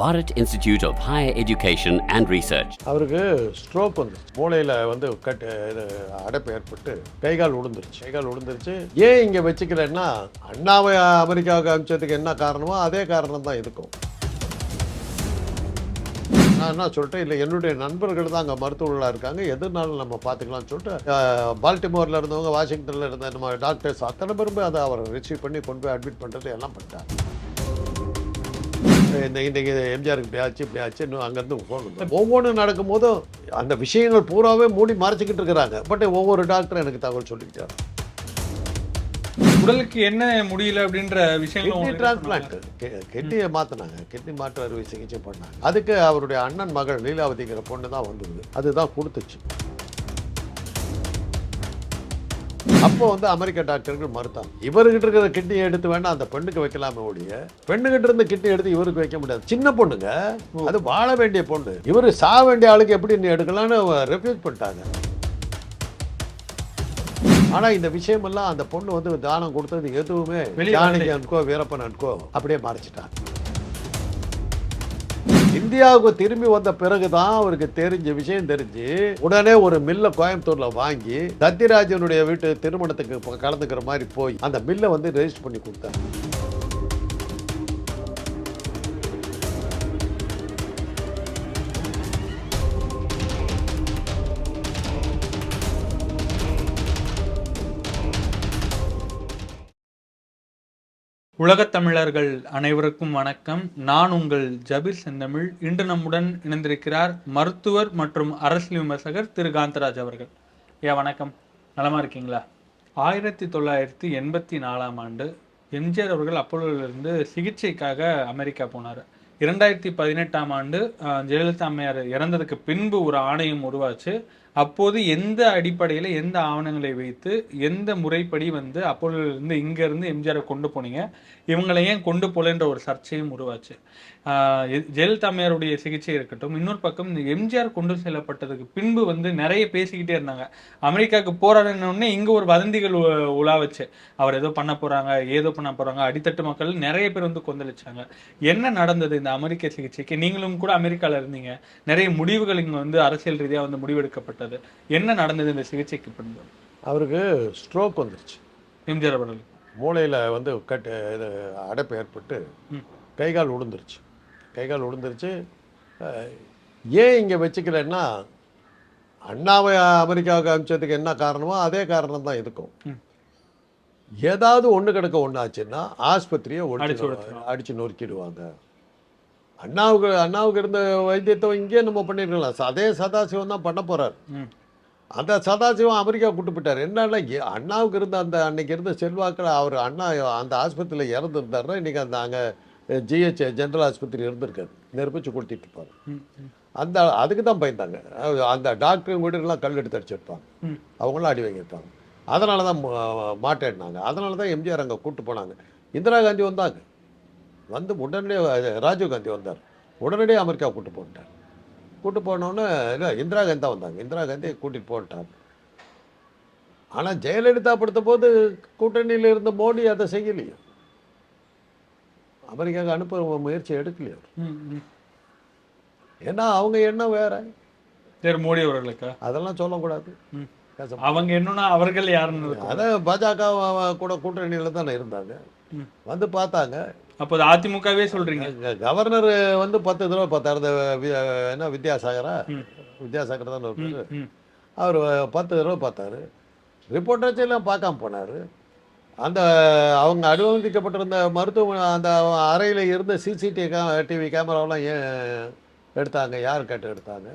Bharat institute of higher education and research. அவருக்கு stroke வந்து மூளையில் வந்து கட்டு இது அடைப்பு ஏற்பட்டு கைகால் கால் விழுந்துருச்சு உளுந்துருச்சு. விழுந்துருச்சு ஏன் இங்கே வச்சுக்கிறேன்னா அண்ணாவை அமெரிக்காவுக்கு அனுப்பிச்சதுக்கு என்ன காரணமோ அதே காரணம் தான் இருக்கும் நான் என்ன சொல்லிட்டேன் இல்லை என்னுடைய நண்பர்கள் தான் அங்கே மருத்துவர்களாக இருக்காங்க. எதுனாலும் நம்ம பார்த்துக்கலாம்னு சொல்லிட்டு பால்டிமோரில் இருந்தவங்க வாஷிங்டனில் இருந்த நம்ம டாக்டர்ஸ் அத்தனை பேருமே அதை அவரை ரிசீவ் பண்ணி கொண்டு போய் அட்மிட் பண்ணுறது எல்லாம் பண்ணிட்டாங்க. இந்த இன்றைக்கி எம்ஜிஆருக்கு இப்படி ஆச்சு இப்படி ஆச்சு இன்னும் அங்கேருந்து வந்து ஒவ்வொன்றும் நடக்கும்போதும் அந்த விஷயங்கள் பூராவே மூடி மறைச்சிக்கிட்டு இருக்கிறாங்க. பட் ஒவ்வொரு டாக்டரும் எனக்கு தகவல் சொல்லிக்கிட்டாரு. உடலுக்கு என்ன முடியல அப்படின்ற விஷயங்கள் கிட்னி டிரான்ஸ்பிளான்ட். கிட்னியை மாற்றினாங்க கிட்னி மாற்று அறுவை சிகிச்சை பண்ணாங்க. அதுக்கு அவருடைய அண்ணன் மகள் லீலாவதிங்கிற பொண்ணு தான் வந்தது. அதுதான் கொடுத்துச்சு. அப்போ வந்து அமெரிக்க டாக்டர்கள் மறுத்தாங்க. இவர்கிட்ட இருக்கிற கிட்னியை எடுத்து வேணா அந்த பெண்ணுக்கு வைக்கலாமே ஒழிய பெண்ணுகிட்ட இருந்த கிட்னி எடுத்து இவருக்கு வைக்க முடியாது. சின்ன பொண்ணுங்க அது வாழ வேண்டிய பொண்ணு. இவரு சாக வேண்டிய ஆளுக்கு எப்படி நீ எடுக்கலாம்னு ரெஃப்யூஸ் பண்ணிட்டாங்க. ஆனா இந்த விஷயமெல்லாம் அந்த பொண்ணு வந்து தானம் கொடுத்தது எதுவுமே ஜானகி அன்கோ வீரப்பன் அன்கோ அப்படியே மறைச்சிட்டாங்க. இந்தியாவுக்கு திரும்பி வந்த பிறகு தான் அவருக்கு தெரிஞ்ச விஷயம் தெரிஞ்சு உடனே ஒரு மில்லை கோயம்புத்தூர்ல வாங்கி தத்திராஜனுடைய வீட்டு திருமணத்துக்கு கலந்துக்கிற மாதிரி போய் அந்த மில்லை வந்து ரெஜிஸ்டர் பண்ணி கொடுத்தாரு உலகத் தமிழர்கள் அனைவருக்கும் வணக்கம். நான் உங்கள் ஜபீர் செந்தமிழ். இன்று நம்முடன் இணைந்திருக்கிறார் மருத்துவர் மற்றும் அரசியல் விமர்சகர் திரு. காந்தராஜ் அவர்கள். ஐயா வணக்கம். நலமா இருக்கீங்களா? ஆயிரத்தி தொள்ளாயிரத்தி எண்பத்தி நாலாம் ஆண்டு எம்ஜிஆர் அவர்கள் அப்போலிருந்து சிகிச்சைக்காக அமெரிக்கா போனார். இரண்டாயிரத்தி பதினெட்டாம் ஆண்டு ஜெயலலிதா அம்மையார் இறந்ததுக்கு பின்பு ஒரு ஆணையம் உருவாச்சு. அப்போது எந்த அடிப்படையில் எந்த ஆவணங்களை வைத்து எந்த முறைப்படி வந்து அப்போலோவிலிருந்து இங்கேருந்து எம்ஜிஆரை கொண்டு போனீங்க? இவங்களை ஏன் கொண்டு போகலன்ற ஒரு சர்ச்சையும் உருவாச்சு. ஜெயலலிதா அம்மையாருடைய சிகிச்சை இருக்கட்டும் இன்னொரு பக்கம் இந்த எம்ஜிஆர் கொண்டு செல்லப்பட்டதுக்கு பின்பு வந்து நிறைய பேசிக்கிட்டே இருந்தாங்க. அமெரிக்காவுக்கு போறாருன்னொடனே இங்கே ஒரு வதந்திகள் உ- உலா வச்சு அவர் ஏதோ பண்ண போகிறாங்க ஏதோ பண்ண போகிறாங்க அடித்தட்டு மக்கள் நிறைய பேர் வந்து கொந்தளிச்சாங்க. என்ன நடந்தது இந்த அமெரிக்க சிகிச்சைக்கு? நீங்களும் கூட அமெரிக்காவில் இருந்தீங்க. நிறைய முடிவுகள் இங்கே வந்து அரசியல் ரீதியாக வந்து முடிவெடுக்கப்பட்டது. என்ன நடந்தது இந்த சிகிச்சைக்கு பின்பு? அவருக்கு ஸ்ட்ரோக் வந்துருச்சு. எம்ஜிஆர் அவர்கள். மூளையில் வந்து கட்டு இது அடைப்பு ஏற்பட்டு ம். கை கால் விழுந்துருச்சு கை கால் விழுந்துருச்சு அஹ், ஏன் இங்கே வச்சுக்கலன்னா அண்ணாவை அமெரிக்காவுக்கு அனுப்பிச்சதுக்கு என்ன காரணமோ அதே காரணம் தான் இருக்கும். ஏதாவது ஒன்று கிடக்க ஒன்று ஆச்சுன்னா ஆஸ்பத்திரியை உடைச்சிருவாங்க. அடிச்சு நொறுக்கிடுவாங்க. அண்ணாவுக்கு அண்ணாவுக்கு இருந்த வைத்தியத்தை இங்கேயே நம்ம பண்ணிருக்கலாம் ச- அதே சதாசிவம் தான் பண்ண போறாரு. ம். அந்த சதாசிவம் அமெரிக்கா கூட்டு போயிட்டார். என்னன்னா அண்ணாவுக்கு இருந்த அந்த அன்னைக்கு இருந்த செல்வாக்கில் அவர் அண்ணா அந்த ஆஸ்பத்திரியில் இறந்துருந்தாருன்னா இன்னைக்கு அந்த அங்கே ஜிஹெச் ஜென்ரல் ஆஸ்பத்திரி இருந்திருக்காரு. நெருப்பிச்சு கொளுத்திட்டு இருப்பாரு. அந்த அதுக்கு தான் பயந்தாங்க. அந்த டாக்டர் வீடுலாம் கல் எடுத்து அடிச்சிருப்பாங்க. அவங்களாம் அடி வாங்கியிருப்பாங்க அதனால தான் மா- மாட்டேன்னாங்க. அதனால தான் எம்ஜிஆர் அங்கே கூட்டு போனாங்க. இந்திரா காந்தி வந்தாங்க. வந்து உடனே ராஜீவ் காந்தி வந்தார். உடனடியே அமெரிக்கா கூட்டு போட்டார். கூட்டு போனோன்னே இல்லை இந்திரா காந்தி தான் வந்தாங்க. இந்திரா காந்தி கூட்டிட்டு போட்டார். ஆனால் ஜெயலலிதா படுத்த போது கூட்டணியில் இருந்த மோடி அதை செய்யலையே. அமெரிக்காவுக்கு அனுப்ப முயற்சி எடுக்கலையே. ஏன்னா அவங்க எண்ணம் வேற. சரி மோடி அவர்களுக்கா? அதெல்லாம் சொல்லக்கூடாது. அவங்க என்னன்னா அவர்கள் யாருன்னு. அதான் பாஜக கூட கூட்டணியில் தானே இருந்தாங்க. வந்து பார்த்தாங்க. அப்போ அது அதிமுகவே சொல்றீங்க. கவர்னர் வந்து பத்து தடவை பார்த்தாரு. என்ன வித்யாசாகரா. வித்யாசாகர் தான் ஒரு பேரு. ம், ம். அவர் பத்து தடவை பார்த்தாரு. ரிப்போர்ட்டர்ஸ் எல்லாம் பார்க்காம போனார். அந்த அவங்க அனுமதிக்கப்பட்டிருந்த மருத்துவ அந்த அறையில் இருந்த சிசிடிவி கே டிவி கேமராவெல்லாம் ஏன் எடுத்தாங்க? யார் கேட்டு எடுத்தாங்க?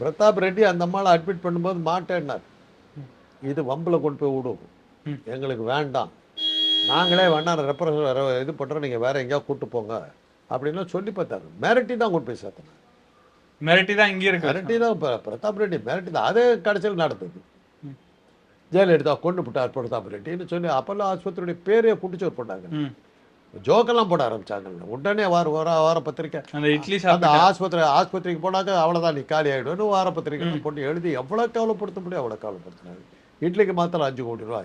பிரதாப் ரெட்டி அந்த அம்மாவை அட்மிட் பண்ணும்போது மாட்டேன்னார். இது வம்பில் கொண்டு போய் விடும். எங்களுக்கு வேண்டாம். நாங்களே வேண்டாம் ரெப்ரஸ் இது பண்ணுறோம் நீங்கள் வேற எங்கேயாவது கூட்டு போங்க. அப்படின்னு சொல்லி பார்த்தாரு. மிரட்டி தான் கொண்டு போய் சேர்த்தேன் மிரட்டி தான் இங்கே இருக்கு. மிரட்டி தான் பிர- பிரதாப் ரெட்டி. மிரட்டி தான். அதே கடைசியில் நடந்தது. ஜெயலலிதா கொண்டு விட்டார் பிரதாப் ரெட்டின்னு சொல்லி அப்போல்லாம் ஆஸ்பத்திரியுடைய பேரையே குட்டிச்சோர் பண்ணாங்க. ஜோக்கெல்லாம் போட ஆரம்பிச்சாங்க உடனே வார வார வார பத்திரிக்கை. அந்த இட்லி அந்த ஆஸ்பத்திரி ஆஸ்பத்திரிக்கு போனாக்க அவ்வளோதான் நீ காலி ஆகிடும்னு வார பத்திரிக்கை போட்டு எழுதி எவ்வளோ கவலைப்படுத்த முடியும் அவ்வளோ கவலைப்படுத்தினாங்க இட்லிக்கு மாத்திரம் அஞ்சு கோடி ரூபா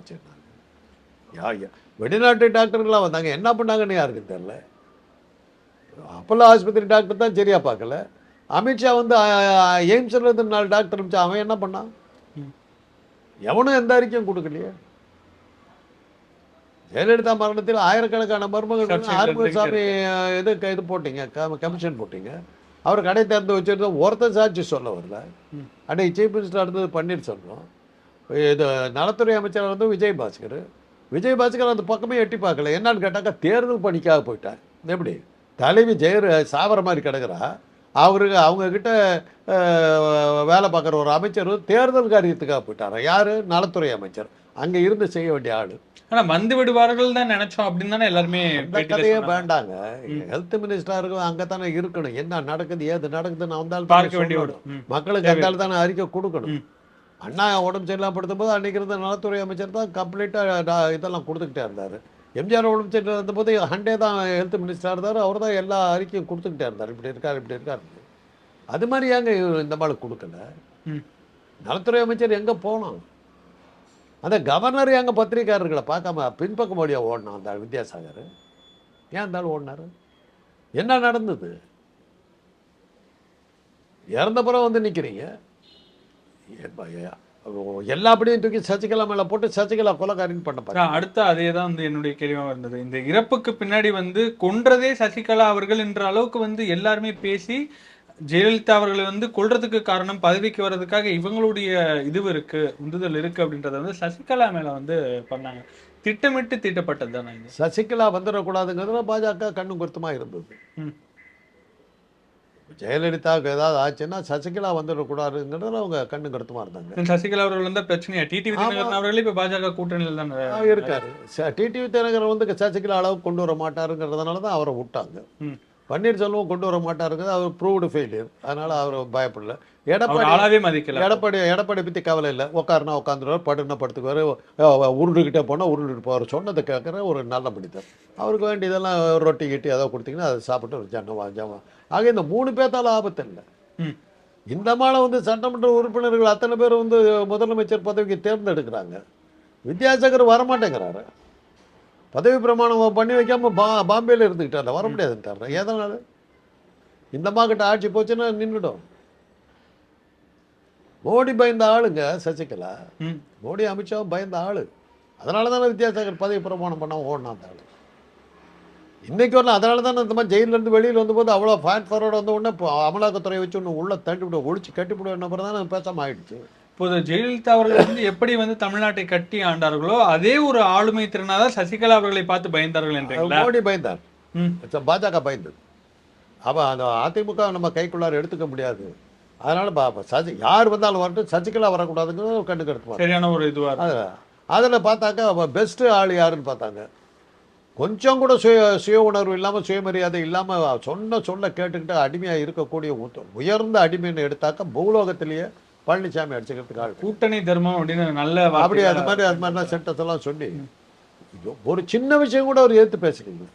யா யா. வெளிநாட்டு டாக்டர்லாம் வந்தாங்க. என்ன பண்ணாங்கன்னு யாருக்கு தெரியல. அப்போல்லோ ஆஸ்பத்திரி டாக்டர் தான் சரியா பார்க்கல. அமித்ஷா வந்து எய்ம்ஸில் இருந்து நாலு டாக்டர் இருந்துச்சு அவன் என்ன பண்ணான். எவனும் எந்த அறிக்கையும் கொடுக்கலையே. ஜெயலலிதா மரணத்தில் ஆயிரக்கணக்கான மருமகள் ஆறுமுகசாமி இது இது போட்டீங்க கமிஷன் போட்டீங்க. அவர் கடை திறந்து வச்சிருந்த ஒருத்தர் சாட்சி சொல்ல வரல. ம். அன்னைக்கு சீஃப் மினிஸ்டர் இருந்தது பன்னீர்செல்வம் இது நலத்துறை அமைச்சர் வந்து விஜய் பாஸ்கர். விஜய் பாஸ்கர் அந்த பக்கமே எட்டி பார்க்கல. என்னன்னு கேட்டாக்கா தேர்தல் பணிக்காக போயிட்டார். எப்படி? தலைவி ஜெயர் சாவர மாதிரி கிடக்குறா. அவருக்கு அவங்க கிட்ட அஹ், வேலை பார்க்குற ஒரு அமைச்சர் தேர்தல் காரியத்துக்காக போயிட்டாரா? யாரு? நலத்துறை அமைச்சர். அங்கே இருந்து செய்ய வேண்டிய ஆளு. ஆனா வந்து விடுவார்கள் தான் நினைச்சோம் அப்படின்னு தானே எல்லாருமே கதையே. வேண்டாங்க. ஹெல்த் மினிஸ்டரா இருக்கும் அங்கே தானே இருக்கணும். என்ன நடக்குது ஏது நடக்குதுன்னு வந்தாலும் பார்க்க வேண்டிய. மக்களுக்கு அந்த தானே அறிக்கை கொடுக்கணும். அண்ணா உடம்பு சரியில்லாம படுத்தும் போது அன்னைக்கு இருந்த நலத்துறை அமைச்சர் தான் கம்ப்ளீட்டாக இதெல்லாம் கொடுத்துக்கிட்டே இருந்தார். எம்ஜிஆர் உடம்பு சரியில்லை இருந்தபோது ஹண்டே தான் ஹெல்த் மினிஸ்டராக இருந்தார். அவர் தான் எல்லா அறிக்கையும் கொடுத்துக்கிட்டே இருந்தார். இப்படி இருக்கார் இப்படி இருக்கார். அது மாதிரி ஏங்க இந்த மாதிரி கொடுக்கல. நலத்துறை அமைச்சர் எங்கே போனோம் அந்த கவர்னர் எங்க பத்திரிக்காரர்களை பார்க்காம பின்பக்கம் வழியாக ஓடினான் அந்த வித்யாசாகர்? ஏன் ஆள் ஓடினாரு? என்ன நடந்தது? இறந்த பிறகு வந்து நிற்கிறீங்க எல்லாப்படியும் தூக்கி சசிகலா மேலே போட்டு சசிகலா கொலைக்காரின்னு பண்ண பாருங்க அடுத்த அதே தான் வந்து என்னுடைய கேள்வியாக இருந்தது. இந்த இறப்புக்கு பின்னாடி வந்து கொன்றதே சசிகலா அவர்கள் என்ற அளவுக்கு வந்து எல்லாருமே பேசி ஜெயலலிதா அவர்களை வந்து கொல்றதுக்கு காரணம் பதவிக்கு வர்றதுக்காக இவங்களுடைய இது இருக்கு உந்துதல் இருக்கு அப்படின்றத வந்து சசிகலா மேல வந்து பண்ணாங்க. திட்டமிட்டு தீட்டப்பட்டது தானே சசிகலா வந்துடக்கூடாதுங்கிறதுல பாஜக கண்ணும் கருத்துமா இருந்தது. ஜெயலலிதாவுக்கு ஏதாவது ஆச்சுன்னா சசிகலா வந்துடக்கூடாதுங்கிறதுல அவங்க கண்ணும் கருத்துமா இருந்தாங்க. சசிகலா அவர்கள் வந்து பிரச்சனையா டிடிவி தினகரன் அவர்களே இப்ப பாஜக கூட்டணியில் தான் இருக்காரு. டிடிவி தினகரன் வந்து சசிகலா அளவுக்கு கொண்டு வர மாட்டாருங்கிறதுனால தான் அவரை விட்டாங்க. பன்னீர்செல்வம் கொண்டு வர மாட்டாருங்கிறது அவர் ப்ரூவ்டு ஃபெயிலியர் அதனால அவர் பயப்படல. எடப்பாடி ஆளாவே மதிக்கல. எடப்பாடி எடப்பாடி பற்றி கவலை இல்லை. உட்காருனா உட்காந்துருவார் படுனா படுத்துக்குவார் உருண்டுக்கிட்டே போனால் உருண்டுட்டு போவார். சொன்னதை கேட்குற ஒரு நல்ல மனிதர். அவருக்கு வேண்டியதெல்லாம் ரொட்டி கிட்டி ஏதோ கொடுத்தீங்கன்னா அதை சாப்பிட்டு ஒரு ஜன்னவா ஜமா ஆக இந்த மூணு பேர்த்தால ஆபத்து இல்லை. இந்த மாலை வந்து சட்டமன்ற உறுப்பினர்கள் அத்தனை பேர் வந்து முதலமைச்சர் பதவிக்கு தேர்ந்தெடுக்கிறாங்க. வித்யாசாகர் வரமாட்டேங்கிறாரு. பதவி பிரமாணம் பண்ணி வைக்காம பா பாம்பேல இருந்துக்கிட்டார் வர முடியாதுன்ட்டார் எதனால? இந்த மாக்கிட்ட ஆட்சி போச்சுன்னா நின்றுடும் மோடி பயந்த ஆளுங்க சசிகலா. மோடி அமித்ஷாவும் பயந்த ஆளு. அதனால தானே வித்யாசாகர் பதவி பிரமாணம் பண்ண ஓடினா அந்த ஆளு. இன்னைக்கு வரல அதனால தானே இந்த மாதிரி ஜெயில்ல இருந்து வெளியில் வந்தபோது அவ்வளோ ஃபேட் ஃபார்வர்டு வந்த உடனே இப்போ அமலாக்கத்துறை வச்சு ஒன்று உள்ள தட்டி விட ஒழிச்சு கட்டி விட என்ன தானே பேசாம ஆயிடுச்சு. இப்போது ஜெயலலிதா அவர்கள் வந்து எப்படி வந்து தமிழ்நாட்டை கட்டி ஆண்டார்களோ அதே ஒரு ஆளுமை திறனாதான் சசிகலா அவர்களை பார்த்து பயந்தார்கள் என்றீங்களா? மோடி பயந்தார். பாஜக பயந்தது. அவன் அந்த அதிமுக நம்ம கைக்குள்ளார எடுத்துக்க முடியாது. அதனால பா- சசி யார் வந்தாலும் வரட்டும் சசிகலா வரக்கூடாதுங்கிறது கருத்துவார் சரியான ஒரு இதுவா இருக்கு. அதில் பார்த்தாக்கா பெஸ்ட்டு ஆள் யாருன்னு பார்த்தாங்க. கொஞ்சம் கூட சுய சுய உணர்வு இல்லாமல் சுயமரியாதை இல்லாமல் சொன்ன சொல்ல கேட்டுக்கிட்டு அடிமையாக இருக்கக்கூடிய உயர்ந்த அடிமைன்னு எடுத்தாக்கா பூலோகத்திலேயே பழனிசாமி அடிச்சுக்கிறதுக்கு ஆள் கூட்டணி தர்மம் அப்படின்னு நல்ல அப்படி அது மாதிரி அது மாதிரிலாம் எல்லாம் சொல்லி ஒரு சின்ன விஷயம் கூட அவர் ஏற்று பேசுறீங்க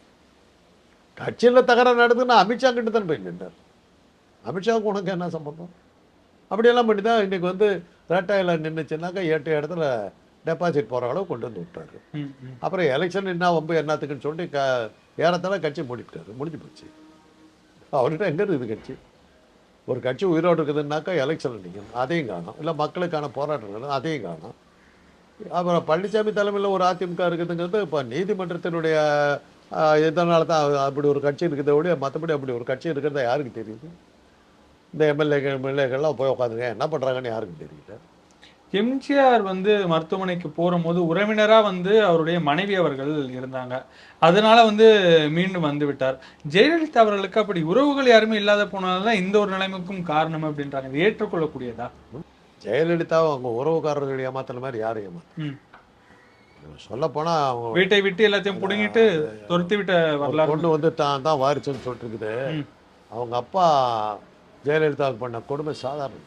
கட்சியில் தகராறு நடக்குதுன்னா அமித்ஷா கிட்ட தான் போய் நின்றார் அமித்ஷாவுக்கு உனக்கு என்ன சம்பந்தம்? அப்படியெல்லாம் பண்ணி தான் இன்னைக்கு வந்து ரெட்டாயில் நின்றுச்சுன்னாக்கா எட்டு இடத்துல டெபாசிட் போகிற அளவு கொண்டு வந்து விட்டாரு. அப்புறம் எலெக்ஷன் என்ன வம்பு என்னத்துக்குன்னு சொல்லிட்டு க ஏறத்தாழ கட்சி மூடிட்டாரு. முடிஞ்சு போச்சு. அவர்கிட்ட எங்கே இருக்குது கட்சி? ஒரு கட்சி உயிரோடு இருக்குதுன்னாக்கா எலெக்ஷனில் நிற்கணும் அதையும் காணும். இல்லை மக்களுக்கான போராட்டங்கள் அதையும் காணும். அப்புறம் பழனிசாமி தலைமையில் ஒரு அதிமுக இருக்குதுங்கிறது இப்போ நீதிமன்றத்தினுடைய இதனால தான் அப்படி ஒரு கட்சி இருக்கிறத விட மற்றபடி அப்படி ஒரு கட்சி இருக்கிறதா யாருக்கு தெரியுது? இந்த எம்எல்ஏக்கள் எம்எல்ஏக்கள்லாம் போய் உட்காந்துருக்கேன் என்ன பண்ணுறாங்கன்னு யாருக்கும் தெரியல. எம்ஜிஆர் வந்து மருத்துவமனைக்கு போகும்போது உறவினரா வந்து அவருடைய மனைவி அவர்கள் இருந்தாங்க. அதனால வந்து மீண்டும் வந்து விட்டார் ஜெயலலிதா அவர்களுக்கு அப்படி உறவுகள் யாருமே இல்லாத போனதுதான் இந்த ஒரு நிலைமைக்கும் காரணம் அப்படின்றாங்க. இது ஏற்றுக்கொள்ளக்கூடியதா? ஜெயலலிதா அவங்க உறவுக்காரர்கள் ஏமாத்துற மாதிரி யாரும் ஏமாத்த ம். சொல்லப்போனால் அவங்க வீட்டை விட்டு எல்லாத்தையும் புடுங்கிட்டு துரத்தி விட்ட வரலாறு பொண்ணு வந்து தான் தான் வாரிசுன்னு சொல்லிட்டு இருக்குது. அவங்க அப்பா ஜெயலலிதாவுக்கு பண்ண கொடுமை சாதாரணம்.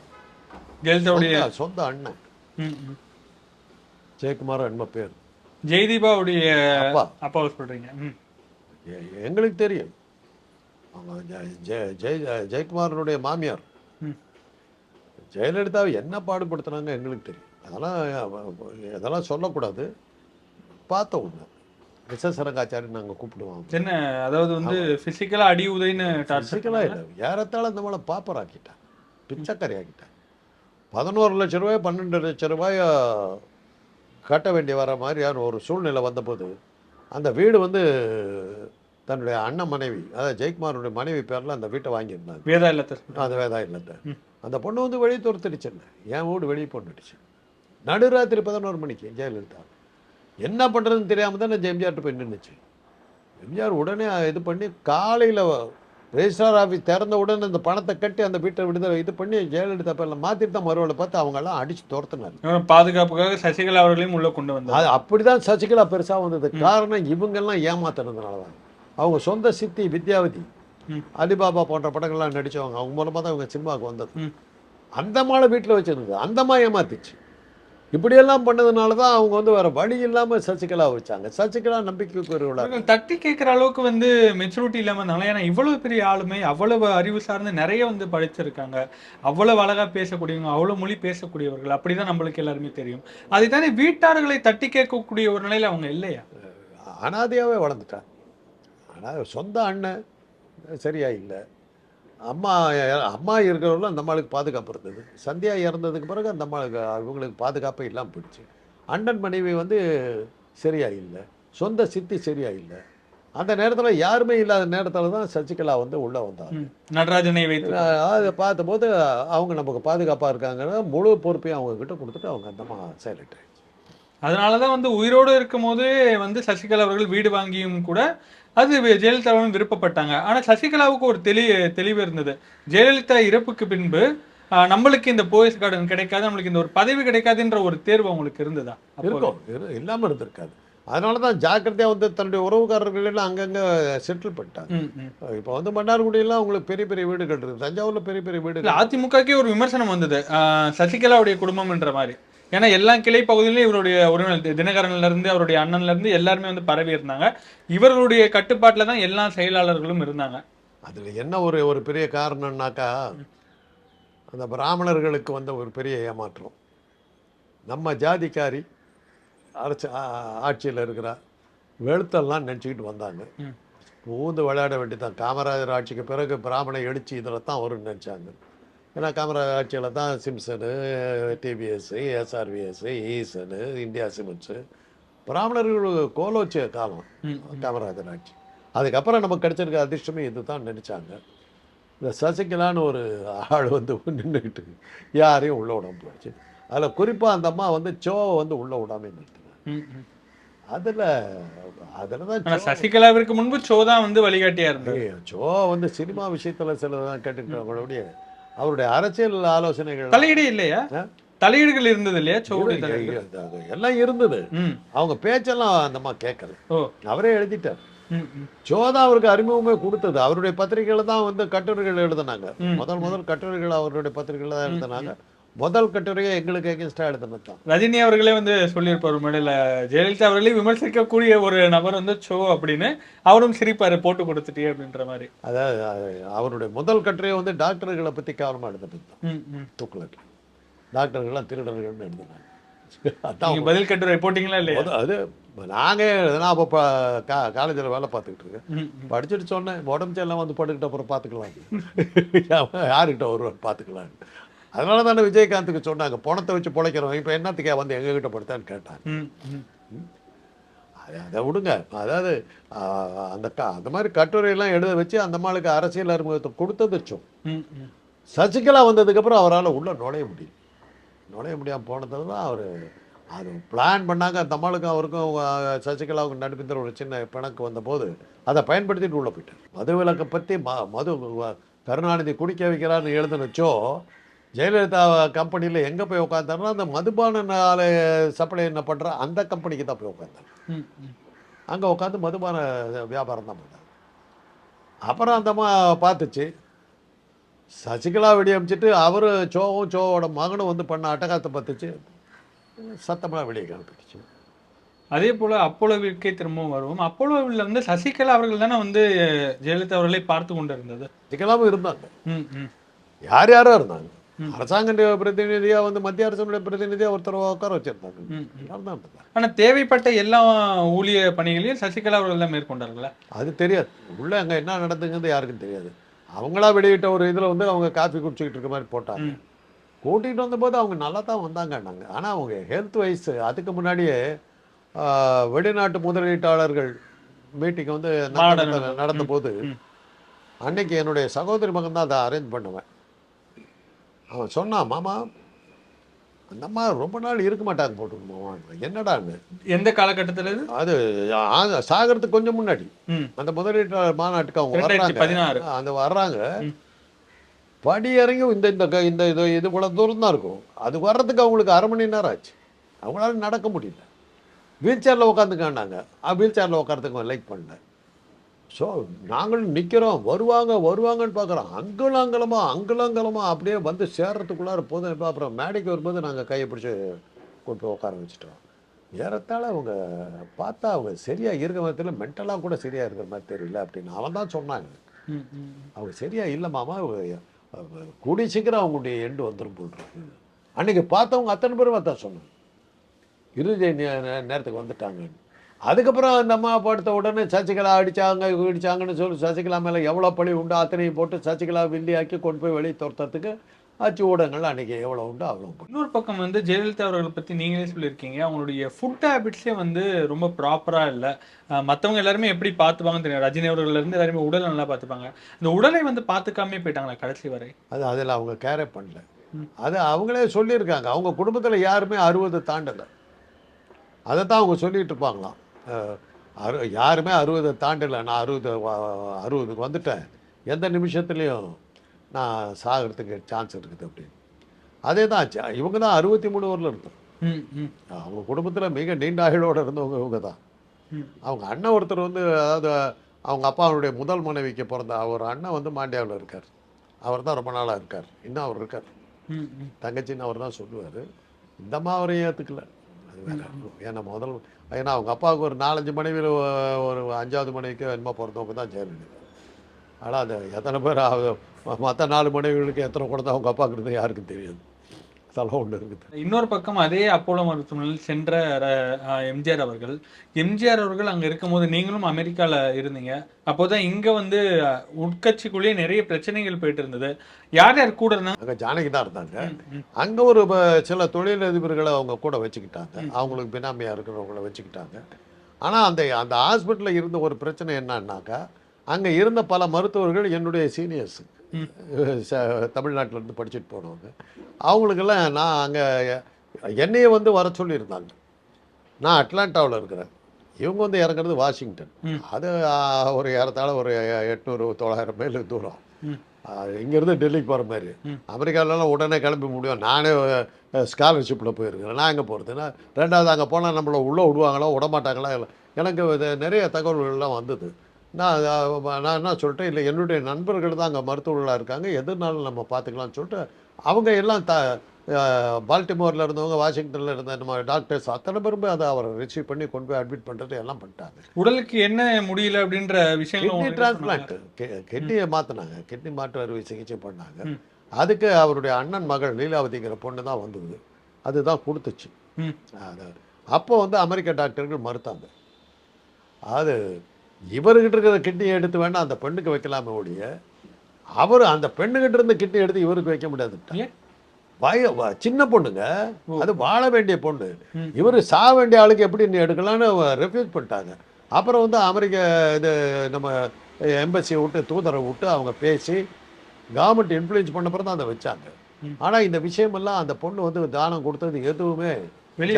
ஜெயலலிதாவுடைய சொந்த- அண்ணன். ஜெயக்குமார் என்ன பேர்? ஜெயதீபாவுடைய அப்பா. அப்பாவை சொல்றீங்க. எங்களுக்கு தெரியும். ஜெய- ஜெய- ஜெய ஜெயக்குமாரனுடைய மாமியார். ஜெயலலிதாவை என்ன பாடுபடுத்துனாங்க எங்களுக்கு தெரியும். அதெல்லாம் அதெல்லாம் சொல்லக்கூடாது. பார்த்த ஒன்று எஸ்எஸ் ரங்காச்சாரி நாங்கள் கூப்பிடுவோம். என்ன அதாவது வந்து பிசிக்கலா அடி உதைன்னு டார்ச்சர் பிசிக்கலாக இல்லை. ஏறத்தாழ நம்மளை பாப்பர் ஆக்கிட்டான் பிச்சைக்காரி ஆக்கிட்டான் பதினோரு லட்ச ரூபாய் பன்னெண்டு லட்ச ரூபாய் கட்ட வேண்டி வர மாதிரியான ஒரு சூழ்நிலை வந்தபோது அந்த வீடு வந்து தன்னுடைய அண்ணன் மனைவி அதாவது ஜெயக்குமாருடைய மனைவி பேரில் அந்த வீட்டை வாங்கியிருந்தாங்க. வேதா இல்லத்தை அது வேதா இல்லத்தை அந்த பொண்ணு வந்து வெளியே துரத்துடுச்சுன்னு என் வீடு வெளியே போட்டுடுச்சு. நடுராத்திரி பதினோரு மணிக்கு ஜெயலலிதா. என்ன பண்ணுறதுன்னு தெரியாமல் தான் நான் எம்ஜிஆர்ட்ட போய் நின்றுச்சு எம்ஜிஆர் உடனே இது பண்ணி காலையில் ரெஜிஸ்ட்ரார் ஆஃபீஸ் திறந்த உடனே அந்த பணத்தை கட்டி அந்த வீட்டை விடுதலை இது பண்ணி ஜெயலலிதா பேரில் மாற்றிட்டு தான் மறுவலை பார்த்து அவங்கெல்லாம் அடித்து துரத்துனாரு. பாதுகாப்புக்காக சசிகலா அவர்களையும் உள்ள கொண்டு வந்தார். அது அப்படி தான் சசிகலா பெருசாக வந்தது. காரணம் இவங்கெல்லாம் ஏமாத்துறதுனால தான். அவங்க சொந்த சித்தி வித்யாவதி. அலிபாபா போன்ற படங்கள்லாம் நடிச்சவங்க அவங்க மூலமாக தான் இவங்க சினிமாவுக்கு வந்தது. ம். அந்த மாலை வீட்டில் வச்சிருந்தது. அந்த மா ஏமாத்துச்சு. இப்படியெல்லாம் பண்ணதுனால தான் அவங்க வந்து வேற வழி இல்லாமல் சசிகலா வச்சாங்க. சசிகலா நம்பிக்கைக்கு ஒரு இவர்கள் தட்டி கேட்கிற அளவுக்கு வந்து மெச்சூரிட்டி இல்லாம இருந்தாங்க ஏன்னா இவ்வளவு பெரிய ஆளுமை அவ்வளவு அறிவு சார்ந்து நிறைய வந்து படிச்சிருக்காங்க. அவ்வளவு அழகா பேசக்கூடியவங்க அவ்வளவு மொழி பேசக்கூடியவர்கள். அப்படிதான் நம்மளுக்கு எல்லாருமே தெரியும். அதை தானே வீட்டார்களை தட்டி கேட்கக்கூடிய ஒரு நிலையில அவங்க இல்லையா? அனாதையாகவே வளர்ந்துட்டான் ஆனால் சொந்த அண்ணன் சரியா இல்லை. அம்மா அம்மா இருக்கிறவங்களும் அந்த அம்மாளுக்கு பாதுகாப்பு இருந்தது. சந்தியா இறந்ததுக்கு பிறகு அந்த அம்மாளுக்கு இவங்களுக்கு பாதுகாப்பே இல்லாமல் போயிடுச்சு. அண்ணன் மனைவி வந்து சரியா இல்லை. சொந்த சித்தி சரியா இல்லை. அந்த நேரத்தில் யாருமே இல்லாத நேரத்தில் தான் சசிகலா வந்து உள்ளே வந்தாங்க. நடராஜனை வைத்து. அதை பார்த்தபோது அவங்க நமக்கு பாதுகாப்பாக இருக்காங்க முழு பொறுப்பையும் அவங்க கிட்ட கொடுத்துட்டு அவங்க அந்த அம்மா ஆயிடுச்சு அதனாலதான் வந்து உயிரோடு இருக்கும் போது வந்து சசிகலா அவர்கள் வீடு வாங்கியும் கூட அது வி- ஜெயலலிதா அவர்களும் விருப்பப்பட்டாங்க. ஆனா சசிகலாவுக்கு ஒரு தெளி தெளிவு இருந்தது. ஜெயலலிதா இறப்புக்கு பின்பு நம்மளுக்கு இந்த போயஸ் கார்டன் கிடைக்காது நம்மளுக்கு இந்த ஒரு பதவி கிடைக்காதுன்ற ஒரு தேர்வு அவங்களுக்கு இருந்ததா? இருக்கும். இரு- இல்லாம இருந்திருக்காது. அதனால தான் ஜாக்கிரதையாக வந்து தன்னுடைய உறவுக்காரர்கள் எல்லாம் அங்கங்கே செட்டில் பண்ணிட்டாங்க. இப்போ வந்து மன்னார்குடியெல்லாம் உங்களுக்கு பெரிய பெரிய வீடுகள் இருக்குது தஞ்சாவூர்ல பெரிய பெரிய வீடுகள் அதிமுகக்கே ஒரு விமர்சனம் வந்தது. சசிகலாவுடைய குடும்பம்ன்ற மாதிரி. ஏன்னா எல்லா கிளை பகுதியிலும் இவருடைய உறவினர் தினகரன்ல இருந்து அவருடைய அண்ணன்ல இருந்து எல்லாருமே வந்து பரவி இருந்தாங்க. இவர்களுடைய கட்டுப்பாட்டுல தான் எல்லா செயலாளர்களும் இருந்தாங்க. அதில் என்ன ஒரு ஒரு பெரிய காரணம்னாக்கா அந்த பிராமணர்களுக்கு வந்த ஒரு பெரிய ஏமாற்றம். நம்ம ஜாதிக்காரி அரசு ஆட்சியில் இருக்கிறா வெளுத்தெல்லாம் நினச்சிக்கிட்டு வந்தாங்க. பூந்து விளையாட வேண்டியதான் காமராஜர் ஆட்சிக்கு பிறகு பிராமண எழுச்சி இதில் தான் வரும்னு நினச்சாங்க. ஏன்னா காமராஜர் ஆட்சியில் தான் சிம்சனு டிவிஎஸ் எஸ்ஆர்விஎஸ் ஈசனு இந்தியா சிமெண்ட்ஸு. பிராமணர்கள் கோலோச்சிய காலம் காமராஜர் ஆட்சி. அதுக்கப்புறம் நமக்கு கிடைச்சிருக்க அதிர்ஷ்டமே இதுதான் நினைச்சாங்க. இந்த சசிகலான்னு ஒரு ஆள் வந்து நின்றுக்கிட்டு யாரையும் உள்ள விடாம போச்சு அதில் குறிப்பாக அந்த அம்மா வந்து சோவை வந்து உள்ள விடாம நிறுத்தினாங்க. அதில் அதில் தான் சசிகலாவிற்கு முன்பு சோதா வந்து வழிகாட்டியா இருந்தது. சோ வந்து சினிமா விஷயத்துல சிலதான் கேட்டுக்கிட்டவங்களுடைய அவருடைய அரசியல் ஆலோசனைகள் தலையீடு இல்லையா? தலையீடுகள் இருந்தது இல்லையா? அது எல்லாம் இருந்தது. அவங்க பேச்செல்லாம் அந்த அம்மா கேட்கல. அவரே எழுதிட்டார். ஜோதா அவருக்கு அறிமுகமே கொடுத்தது. அவருடைய பத்திரிகையில தான் வந்து கட்டுரைகள் எழுதினாங்க. முதல் முதல் கட்டுரைகள் அவருடைய பத்திரிகையில தான் எழுதினாங்க. முதல் கட்டுரையை எங்களுக்கு எகென்ஸ்டா எழுதினது தான். ரஜினி அவர்களே வந்து சொல்லியிருப்பார் மேடையில ஜெயலலிதா அவர்களே விமர்சிக்கக்கூடிய ஒரு நபர் வந்து சோ அப்படின்னு. அவரும் சிரிப்பாரு போட்டு கொடுத்துட்டே அப்படின்ற மாதிரி. அதாவது அது அவருடைய முதல் கட்டுரையை வந்து டாக்டர்களை பத்தி கவனமா எழுதினது தான். ம் ம். தூக்கலட்டு டாக்டர்கள்லாம் திருடர்கள்னு எழுதினாங்க அதான் பதில் கட்டுரை போட்டீங்களா இல்லையா? அது நாங்க நான் அப்போ கா காலேஜில் வேலை பார்த்துக்கிட்டு இருக்கேன். படிச்சுட்டு சொன்னேன் உடம்பு சரியில்லாம வந்து படுக்கிட்ட அப்புறம் பார்த்துக்கலாம். யாருக்கிட்ட வருவார் பார்த்துக்கலாம். அதனால தானே விஜயகாந்துக்கு சொன்னாங்க பணத்தை வச்சு பிழைக்கிறோம் இப்போ என்னத்துக்கே வந்து எங்ககிட்ட படுத்தான்னு கேட்டாங்க. அது அதை விடுங்க. அதாவது அந்த க அந்த மாதிரி கட்டுரையெல்லாம் எழுத வச்சு அந்த மாளுக்கு அரசியல் அறிமுகத்தை கொடுத்தது சொம் ம், ம். சசிகலா வந்ததுக்கப்புறம் அவரால் உள்ள நுழைய முடியும் நுழைய முடியாமல் போனது தான் அவர் அது பிளான் பண்ணாங்க. அந்த அம்மாளுக்கும் அவருக்கும் சசிகலாவுக்கும் நடுப்பிந்த ஒரு சின்ன பிணக்கு வந்தபோது அதை பயன்படுத்திட்டு உள்ளே போயிட்டார். மது விலக்கை பற்றி ம மது கருணாநிதி குடிக்க வைக்கிறான்னு எழுதுனச்சோ ஜெயலலிதா கம்பெனியில் எங்கே போய் உட்காந்தாருன்னா அந்த மதுபான ஆலை சப்ளை என்ன பண்ணுற அந்த கம்பெனிக்கு தான் போய் உட்காந்தார். அங்கே உட்காந்து மதுபான வியாபாரம் தான் பண்ணாங்க அப்புறம் அந்த அம்மா பார்த்துச்சு. சசிகலா வெடி அமைச்சிட்டு அவர் சோவும் சோவோட மகனும் வந்து பண்ண அட்டகாசத்தை பார்த்துச்சு. சத்தமெல்லாம் வெளியே கிளப்பிடுச்சு அதே போல அப்போலோவிற்கே திரும்பவும் வருவோம். அப்போலோவில் வந்து சசிகலா அவர்கள் தானே வந்து ஜெயலலிதா அவர்களை பார்த்து கொண்டு இருந்தது சசிகலாவும் இருந்தாங்க. ம் ம். யார் யாரோ இருந்தாங்க. அரசாங்க பிரதிநிதியா வந்து மத்திய அரசனுடைய பிரதிநிதியா ஒருத்தர் உட்கார வச்சிருந்தாங்க. ஆனா தேவைப்பட்ட எல்லா ஊழிய பணிகளையும் சசிகலா அவர்கள் தான் மேற்கொண்டார்களா? அது தெரியாது. உள்ள அங்க என்ன நடந்துங்கிறது யாருக்கும் தெரியாது. அவங்களா வெளியிட்ட ஒரு இதுல வந்து அவங்க காஃபி குடிச்சிக்கிட்டு இருக்க மாதிரி போட்டாங்க. கூட்டிகிட்டு வந்தபோது அவங்க நல்லா தான் வந்தாங்கன்னாங்க ஆனால் அவங்க ஹெல்த் வைஸ் அதுக்கு முன்னாடியே வெளிநாட்டு முதலீட்டாளர்கள் மீட்டிங் வந்து நடந்த- போது. அன்னைக்கு என்னுடைய சகோதரி மகன் தான் அதை அரேஞ்ச் பண்ணுவேன். அவன் சொன்னான் மாமா அந்த அம்மா ரொம்ப நாள் இருக்க மாட்டாங்க போட்டு மாமா. என்னடான்னு எந்த காலகட்டத்துல அது சாகறதுக்கு கொஞ்சம் முன்னாடி. அந்த முதலீட்டாளர் மாநாட்டுக்கு அவங்க வர்றாங்க. அந்த வர்றாங்க. படி இறங்கி இந்த இந்த இந்த இது இது போல தூரம் தான் இருக்கும். அது வர்றதுக்கு அவங்களுக்கு அரை மணி நேரம் ஆச்சு. அவங்களால நடக்க முடியல. வீல் சேரில் உட்காந்துக்காண்டாங்க வீல் சேரில் உட்காரத்துக்கு லைக் பண்ணல. ஸோ நாங்களும் நிற்கிறோம் வருவாங்க வருவாங்கன்னு பார்க்குறோம். அங்குலங்கலமா அங்குலங்கலமா அப்படியே வந்து சேர்றதுக்குள்ளார போதும். இப்போ அப்புறம் மேடைக்கு வரும்போது நாங்கள் கையை பிடிச்சி கொண்டு போய் உட்கார வச்சுட்டோம். ஏறத்தாழ அவங்க பார்த்தா அவங்க சரியாக இருக்கிற மாதிரி மென்டலாக கூட சரியாக இருக்கிற மாதிரி தெரியல அப்படின்னு அவன் தான் சொன்னாங்க. அவங்க சரியா இல்லை மாமா. அவங்க கூடிய சீக்கிரம் அவங்களுடைய எண்டு வந்துடும் போட்டுருக்கு அன்னைக்கு பார்த்தவங்க அத்தனை பேரும் தான் சொன்னாங்க. இறுதி நேரத்துக்கு வந்துட்டாங்கன்னு. அதுக்கப்புறம் அந்த அம்மா படுத்த உடனே சசிகலா அடிச்சாங்க இடிச்சாங்கன்னு சொல்லி சசிகலா மேலே எவ்வளோ பழி உண்டோ அத்தனையும் போட்டு சசிகலா வில்லியாக்கி கொண்டு போய் வெளியே துரத்துறதுக்கு அச்சு ஊடகங்கள் அன்னைக்கு எவ்வளோ உண்டோ அவ்வளோ இன்னொரு பக்கம் வந்து ஜெயலலிதா அவர்களை பத்தி நீங்களே சொல்லியிருக்கீங்க. அவங்களுடைய ஃபுட் ஹேபிட்ஸே வந்து ரொம்ப ப்ராப்பரா இல்ல. அஹ் மத்தவங்க எல்லாருமே எப்படி பார்த்துப்பாங்கன்னு தெரியும் ரஜினி அவர்கள்ல இருந்து எல்லாருமே உடல் நல்லா பார்த்துப்பாங்க. இந்த உடலை வந்து பார்த்துக்காமே போயிட்டாங்களா கடைசி வரை? அது அதில் அவங்க கேரே பண்ணல. அது அவங்களே சொல்லியிருக்காங்க. அவங்க குடும்பத்தில் யாருமே அறுபது தாண்டலை. அதை தான் அவங்க சொல்லிட்டு இருப்பாங்களாம். அறு யாருமே அறுபதை தாண்டலை. நான் அறுபது அறுபதுக்கு வந்துட்டேன். எந்த நிமிஷத்துலேயும் நான் சாகிறதுக்கு சான்ஸ் இருக்குது அப்படின்னு. அதே தான் இவங்க தான் அறுபத்தி மூணு வரல இருந்தோம் ம், ம், அவங்க குடும்பத்தில் மிக நீண்ட ஆயுளோடு இருந்தவங்க இவங்க தான். அவங்க அண்ணன் ஒருத்தர் வந்து அதாவது அவங்க அப்பாவுடைய முதல் மனைவிக்கு பிறந்த அவர் அண்ணன் வந்து மாண்டியாவில் இருக்கார். அவர் தான் ரொம்ப நாளாக இருக்கார். இன்னும் அவர் இருக்கார். தங்கச்சின்னு அவர் தான் சொல்லுவார். இந்த அம்மா அவரையும் ஏற்றுக்கல அது வேற ஏன்னா முதல் ஏன்னா அவங்க அப்பாவுக்கு ஒரு நாலஞ்சு மனைவியில் ஒரு அஞ்சாவது மனைவிக்கு என்னமோ பிறந்தவங்க தான் ஜெயலலிதா ஆனால் அது எத்தனை பேர் மற்ற நாலு மனைவிகளுக்கு எத்தனை கொடுத்தா அவங்க அப்பாவுக்கு இருந்தால் யாருக்கும் தெரியாது. தலை ஒன்று இருக்குது இன்னொரு பக்கம் அதே அப்போலோ மருத்துவமனையில் சென்ற எம்ஜிஆர் அவர்கள். எம்ஜிஆர் அவர்கள் அங்க இருக்கும்போது நீங்களும் அமெரிக்கால இருந்தீங்க. அப்போதான் இங்க வந்து உட்கட்சிக்குள்ளேயே நிறைய பிரச்சனைகள் போயிட்டு இருந்தது. யார் யார் கூட இருந்தாங்க? அங்கே ஜானகி தான் இருந்தாங்க. அங்கே ஒரு சில தொழிலதிபர்களை அவங்க கூட வச்சுக்கிட்டாங்க. அவங்களுக்கு பினாமியாக இருக்கிறவங்கள வச்சுக்கிட்டாங்க. ஆனால் அந்த அந்த ஹாஸ்பிட்டலில் இருந்த ஒரு பிரச்சனை என்னன்னாக்கா அங்கே இருந்த பல மருத்துவர்கள் என்னுடைய சீனியர்ஸ். ம். தமிழ்நாட்டில் இருந்து படிச்சுட்டு போனவங்க. அவங்களுக்கெல்லாம் நான் அங்கே என்னையே வந்து வர சொல்லியிருந்தாங்க. நான் அட்லாண்டாவில் இருக்கிறேன். இவங்க வந்து இறங்குறது வாஷிங்டன். அது ஒரு ஏறத்தாழ ஒரு எட்நூறு தொள்ளாயிரம் மைல் தூரம். இங்கேருந்து டெல்லிக்கு போகிற மாதிரி. ம். அமெரிக்காலலாம் உடனே கிளம்பி முடியும். நானே ஸ்காலர்ஷிப்பில் போயிருக்கிறேன். நான் எங்கே போகிறதுன்னா ரெண்டாவது அங்கே போனால் நம்மளை உள்ளே விடுவாங்களா விட மாட்டாங்களா இல்லை எனக்கு இது நிறைய தகவல்கள்லாம் வந்தது. நான் நான் என்ன சொல்லிட்டேன்? இல்லை என்னுடைய நண்பர்கள் தான் அங்கே மருத்துவர்களாக இருக்காங்க. எதுனாலும் நம்ம பார்த்துக்கலாம்னு சொல்லிட்டு அவங்க எல்லாம் த பால்டிமோரில் இருந்தவங்க வாஷிங்டனில் இருந்த நம்ம டாக்டர்ஸ் அத்தனை பேருமே அதை அவரை ரிசீவ் பண்ணி கொண்டு போய் அட்மிட் பண்ணுறது எல்லாம் பண்ணிட்டாங்க. உடலுக்கு என்ன முடியல அப்படின்ற விஷயங்கள் கிட்னி. டிரான்ஸ்பிளான்ட் கிட்னியை மாற்றினாங்க கிட்னி மாற்று அறுவை சிகிச்சை பண்ணாங்க. அதுக்கு அவருடைய அண்ணன் மகள் லீலாவதிங்கிற பொண்ணு தான் வந்தது. அதுதான் கொடுத்துச்சு. அது அப்போ வந்து அமெரிக்க டாக்டர்கள் மறுத்தாங்க. அது இவர்கிட்ட இருக்கிற கிட்னியை எடுத்து வேணா அந்த பெண்ணுக்கு வைக்கலாமே ஒழிய அவர் அந்த பெண்ணுகிட்ட இருந்த கிட்னி எடுத்து இவருக்கு வைக்க ஏன்? வய சின்ன பொண்ணுங்க. அது வாழ வேண்டிய பொண்ணு. இவர் சாக வேண்டிய ஆளுக்கு எப்படி நீ எடுக்கலான்னு ரெஃப்யூஸ் பண்ணிட்டாங்க அப்புறம் வந்து அமெரிக்க இது நம்ம எம்பசியை விட்டு தூதரை விட்டு அவங்க பேசி கவர்மெண்ட் இன்ஃப்ளூயன்ஸ் பண்ண பிறகு தான் அதை வச்சாங்க. ஆனால் இந்த விஷயமெல்லாம் அந்த பொண்ணு வந்து தானம் கொடுத்தது எதுவுமே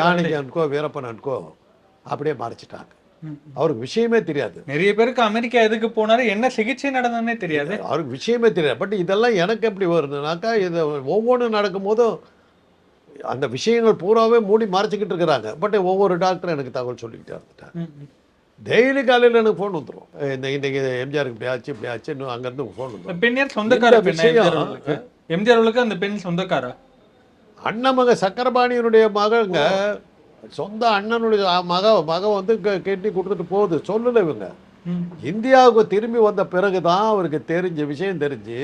ஜானகி. அன்கோ வீரப்பன் அன்கோ அப்படியே மறைச்சிட்டாங்க. அவருக்கு விஷயமே தெரியாது. நிறைய பேருக்கு அமெரிக்கா எதுக்கு போனாரு என்ன சிகிச்சை நடந்ததுன்னே தெரியாது. அவருக்கு விஷயமே தெரியாது. பட் இதெல்லாம் எனக்கு எப்படி வருதுனாக்கா இது ஒவ்வொன்றும் நடக்கும்போதும் அந்த விஷயங்கள் பூராவே மூடி மறைச்சிக்கிட்டு இருக்கிறாங்க. பட் ஒவ்வொரு டாக்டரும் எனக்கு தகவல் சொல்லிக்கிட்டே இருந்துட்டாங்க. டெய்லி காலையில் எனக்கு ஃபோன் வந்துடும் இந்த இன்னைக்கு எம்ஜிஆருக்கு இப்படி ஆச்சு இப்படி ஆச்சு இன்னும் அங்கேருந்து ஃபோன் வந்துடும் பெண் யார் சொந்தக்கார எம்ஜிஆர் அந்த பெண் சொந்தக்காரா? அண்ணன் மக சக்கரபாணியனுடைய மகங்க சொந்த அண்ணனுடைய மக மக வந்து கெட்டி கொடுத்துட்டு போகுது. சொல்லல இவங்க. இந்தியாவுக்கு திரும்பி வந்த பிறகு தான் அவருக்கு தெரிஞ்ச விஷயம் தெரிஞ்சு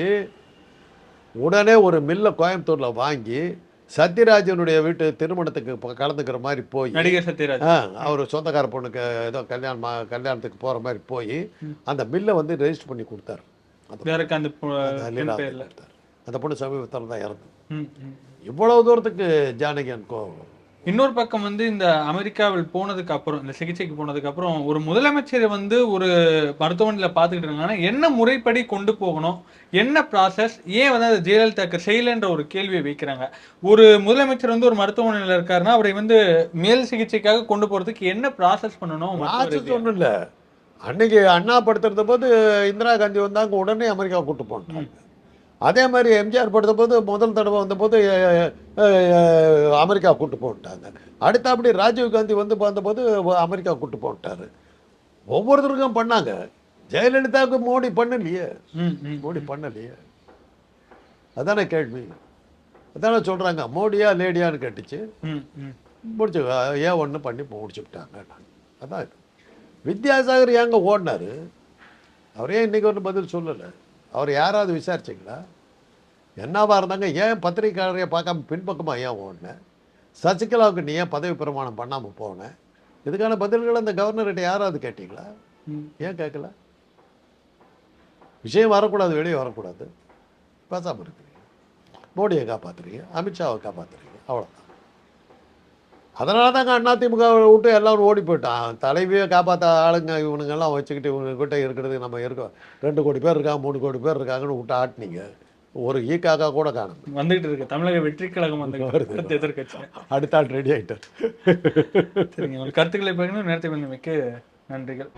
உடனே ஒரு மில்லை கோயம்புத்தூரில் வாங்கி சத்யராஜனுடைய வீட்டு திருமணத்துக்கு கலந்துக்கிற மாதிரி போய் நடிகர் சத்யராஜ். அவர் சொந்தக்கார பொண்ணுக்கு ஏதோ கல்யாணம் கல்யாணத்துக்கு போகிற மாதிரி போய் அந்த மில்லை வந்து ரெஜிஸ்டர் பண்ணி கொடுத்தாரு. அந்த பொண்ணு. சமீபத்தில் தான் இறந்து. இவ்வளவு தூரத்துக்கு ஜானகியன் கோவம் இன்னொரு பக்கம் வந்து இந்த அமெரிக்காவில் போனதுக்கு அப்புறம் இந்த சிகிச்சைக்கு போனதுக்கு அப்புறம் ஒரு முதலமைச்சரை வந்து ஒரு மருத்துவமனையில் பார்த்துக்கிட்டு இருக்காங்கன்னா என்ன முறைப்படி கொண்டு போகணும்? என்ன ப்ராசஸ் ஏன் வந்து அதை ஜெயலலிதாக்கு செய்யலைன்ற ஒரு கேள்வியை வைக்கிறாங்க. ஒரு முதலமைச்சர் வந்து ஒரு மருத்துவமனையில் இருக்காருன்னா அவரை வந்து மேல் சிகிச்சைக்காக கொண்டு போறதுக்கு என்ன ப்ராசஸ் பண்ணணும்? ஒன்றும் இல்லை. அன்னைக்கு அண்ணா படுத்திருந்த போது இந்திரா காந்தி வந்தாங்க உடனே அமெரிக்கா கூட்டு போனாங்க அதே மாதிரி எம்ஜிஆர் படுத்த போது முதல் தடவை வந்தபோது அமெரிக்கா கூட்டு போட்டாங்க அடுத்த அப்படி ராஜீவ் காந்தி வந்து வந்தபோது அமெரிக்கா கூட்டு போட்டாரு ஒவ்வொருத்தருக்கும் பண்ணாங்க. ஜெயலலிதாவுக்கு மோடி பண்ணலையே. மோடி பண்ணலையே. அதானே கேள்வி. அதானே சொல்றாங்க. மோடியா லேடியான்னு கேட்டுச்சு. முடிச்சு ஏன் ஒன்று பண்ணி முடிச்சு விட்டாங்க. அதான். வித்யாசாகர் ஏங்க ஓடினாரு? அவரே இன்னைக்கு ஒன்றும் பதில் சொல்லலை? அவர் யாராவது விசாரிச்சிங்களா? என்னவா இருந்தாங்க ஏன் பத்திரிக்கையாளரையை பார்க்காம பின்பக்கமாக ஏன் ஓடினேன் சசிகலாவுக்கு நீ ஏன் பதவி பிரமாணம் பண்ணாமல் போனேன் இதுக்கான பதில்கள் அந்த கவர்னர்கிட்ட யாராவது கேட்டிங்களா. ஏன் கேட்கல? விஷயம் வரக்கூடாது வெளியே வரக்கூடாது. பேசாமல் இருக்கிறீங்க. மோடியை காப்பாத்துறீங்க அமித்ஷாவை காப்பாத்துறீங்க அவ்வளோதான் அதனால தாங்க அதிமுக விட்டு எல்லாரும் ஓடி போயிட்டான் தலைவியை காப்பாற்ற ஆளுங்க இவனுங்கெல்லாம் வச்சுக்கிட்டு இவங்க கிட்ட இருக்கிறது நம்ம இருக்கோம். ரெண்டு கோடி பேர் இருக்காங்க மூணு கோடி பேர் இருக்காங்கன்னு விட்டு ஆட்டினீங்க. ஒரு ஈக்காக்கா கூட காணும். வந்துகிட்டு இருக்கு. தமிழக வெற்றி கழகம் வந்து வருது. அடுத்த எதிர்க்கட்சி. அடுத்த ஆள் ரெடி ஆகிட்டார் சரிங்க. உங்கள் கருத்துக்களை பகிர்ந்து நேரத்தை வந்து மிக்க நன்றிகள்.